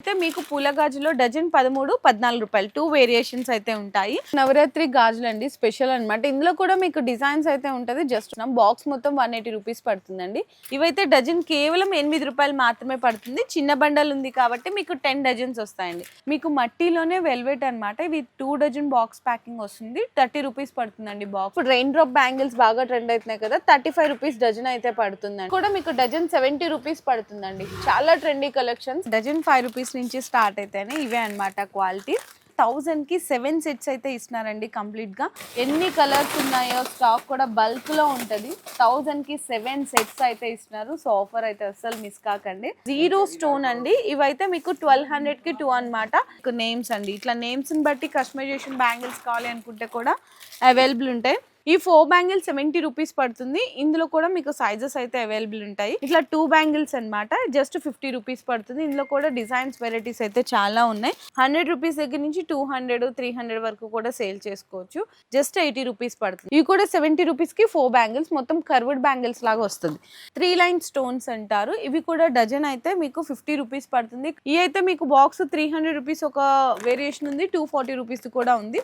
అయితే మీకు పూల గాజులో డజన్ పదమూడు పద్నాలుగు రూపాయలు. టూ వేరియేషన్స్ అయితే ఉంటాయి. నవరాత్రి గాజులు అండి స్పెషల్ అన్నమాట. ఇందులో కూడా మీకు డిజైన్స్ అయితే ఉంటుంది. జస్ట్ బాక్స్ మొత్తం వన్ ఎయిటీ రూపీస్ పడుతుందండి. ఇవైతే డజన్ కేవలం ఎనిమిది రూపాయలు మాత్రమే పడుతుంది. చిన్న బండల్ ఉంది కాబట్టి మీకు టెన్ డజన్స్ వస్తాయండి. మీకు మట్టిలోనే వెల్వెట్ అన్నమాట. ఇవి టూ డజన్ బాక్స్ ప్యాకింగ్ వస్తుంది. థర్టీ రూపీస్ పడుతుందండి బాక్స్ ఇప్పుడు రెయిన్ డ్రాప్ బ్యాంగిల్స్ బాగా ట్రెండ్ అవుతున్నాయి కదా థర్టీ ఫైవ్ రూపీస్ డజన్ అయితే పడుతుందండి. కూడా మీకు డజన్ సెవెంటీ రూపీస్ పడుతుందండి. చాలా trendy collections dozen five rupees నుంచి స్టార్ట్ అయితేనే ఇవే అనమాట క్వాలిటీ. థౌజండ్కి సెవెన్ సెట్స్ అయితే ఇస్తున్నారండి కంప్లీట్గా. ఎన్ని కలర్స్ ఉన్నాయో స్టాక్ కూడా బల్క్లో ఉంటుంది. థౌజండ్కి సెవెన్ సెట్స్ అయితే ఇస్తున్నారు. సో ఆఫర్ అయితే అస్సలు మిస్ కాకండి. జీరో స్టోన్ అండి. ఇవైతే మీకు ట్వెల్వ్ హండ్రెడ్కి టూ అనమాట నేమ్స్ అండి. ఇట్లా నేమ్స్ని బట్టి కస్టమైజేషన్ బ్యాంగిల్స్ కావాలి అనుకుంటే కూడా అవైలబుల్ ఉంటాయి. ఈ ఫోర్ బ్యాంగిల్స్ సెవెంటీ రూపీస్ పడుతుంది. ఇందులో కూడా మీకు సైజెస్ అయితే అవైలబుల్ ఉంటాయి. ఇట్లా టూ బ్యాంగిల్స్ అనమాట జస్ట్ ఫిఫ్టీ రూపీస్ పడుతుంది. ఇందులో కూడా డిజైన్స్ వెరైటీస్ అయితే చాలా ఉన్నాయి. హండ్రెడ్ రూపీస్ దగ్గర నుంచి టూ హండ్రెడ్ త్రీ హండ్రెడ్ వరకు కూడా సేల్ చేసుకోవచ్చు. జస్ట్ ఎయిటీ రూపీస్ పడుతుంది. ఇవి కూడా సెవెంటీ రూపీస్కి ఫోర్ బ్యాంగిల్స్. మొత్తం కర్వ్డ్ బ్యాంగిల్స్ లాగా వస్తుంది. త్రీ లైన్ స్టోన్స్ అంటారు. ఇవి కూడా డజన్ అయితే మీకు ఫిఫ్టీ రూపీస్ పడుతుంది. ఇవి అయితే మీకు బాక్స్ త్రీ హండ్రెడ్ రూపీస్ ఒక వేరియేషన్ ఉంది. టూ ఫార్టీ రూపీస్ కూడా ఉంది.